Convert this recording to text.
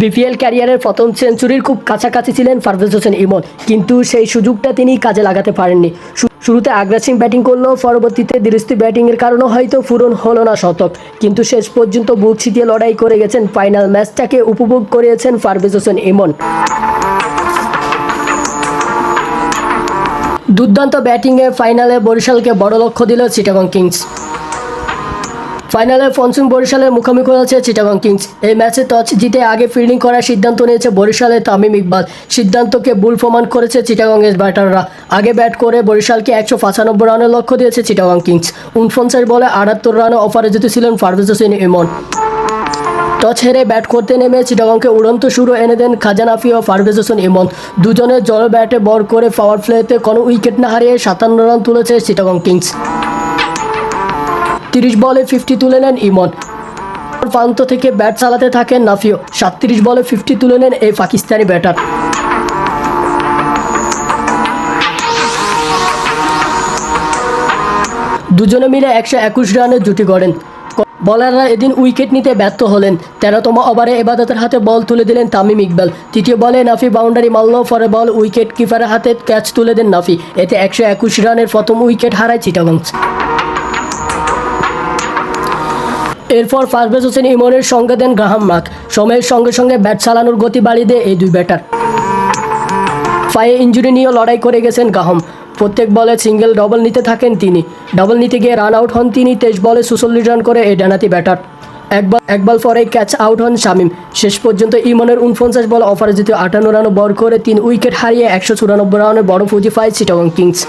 BPL ক্যারিয়ারের প্রথম সেঞ্চুরির খুব কাছাকাছি ছিলেন পারভেজ হোসেন ইমন। কিন্তু সেই সুযোগটা তিনি কাজে লাগাতে পারেননি। শুরুতে আগ্রাসিং ব্যাটিং করলেও পরবর্তীতে দৃষ্টি ব্যাটিংয়ের কারণে হয়তো পূরণ হলো না শতক। কিন্তু শেষ পর্যন্ত বুক ছিটিয়ে লড়াই করে গেছেন ফাইনাল ম্যাচটাকে উপভোগ করেছেন পারভেজ হোসেন ইমন। দুর্দান্ত ব্যাটিংয়ে ফাইনালে বরিশালকে বড় লক্ষ্য দিল চিটাগং কিংস। ফাইনালে ফনসুন বরিশালের মুখোমুখি হয়েছে চিটাগং কিংস। এই ম্যাচে টস জিতে আগে ফিল্ডিং করার সিদ্ধান্ত নিয়েছে বরিশালের তামিম ইকবাল। সিদ্ধান্তকে ভুল প্রমাণ করেছে চিটাগংয়ের ব্যাটাররা। আগে ব্যাট করে বরিশালকে একশো পঁচানব্বই রানের লক্ষ্য দিয়েছে চিটাগং কিংস। উনপঞ্চাশ বলে আটাত্তর রানে অফারে ছিলেন পারভেজ হোসেন ইমন। টচ হেরে ব্যাট করতে নেমে চিটাগংকে উড়ন্ত শুরু এনে দেন খাজানাফি ও পারভেজ হোসেন ইমন। দুজনের জল ব্যাটে বর করে পাওয়ার প্লেতে কোনো উইকেট না হারিয়ে সাতান্ন রান তুলেছে চিটাগং কিংস। তিরিশ বলে ফিফটি তুলে নেন ইমন। প্রান্ত থেকে ব্যাট চালাতে থাকেন নাফিও। সাতত্রিশ বলে ফিফটি তুলে নেন এই পাকিস্তানি ব্যাটার দুজনে মিলে একশো একুশ রানের জুটি গড়েন। বলাররা এদিন উইকেট নিতে ব্যর্থ হলেন। তেরোতম ওভারে এবাদতের হাতে বল তুলে দিলেন তামিম ইকবাল। তৃতীয় বলে নাফি বাউন্ডারি মারল, পরে বল উইকেট কিপারের হাতে ক্যাচ তুলে দেন নাফি। এতে একশো একুশ রানের প্রথম উইকেট হারায় চিটাগংস এরপর পারভেজ হোসেন ইমনের সঙ্গে দেন গ্রাহাম মাক সময়ের সঙ্গে সঙ্গে ব্যাট চালানোর গতি বাড়িয়ে দেয় এই দুই ব্যাটার। পায়ে ইঞ্জুরি নিয়েও লড়াই করে গেছেন গাহম প্রত্যেক বলে সিঙ্গেল ডবল নিতে থাকেন তিনি। ডবল নিতে গিয়ে রান আউট হন তিনি, তেইশ বলে সুচল্লিশ রান করে এই ডানাতি ব্যাটার। একবার একবার পরে ক্যাচ আউট হন শামিম। শেষ পর্যন্ত ইমনের উনপঞ্চাশ বল অপরাজিত আটান্ন রানও বর করে তিন উইকেট হারিয়ে একশো চুরানব্বই রানের বড় পুঁজি পায় চিটাগং কিংস।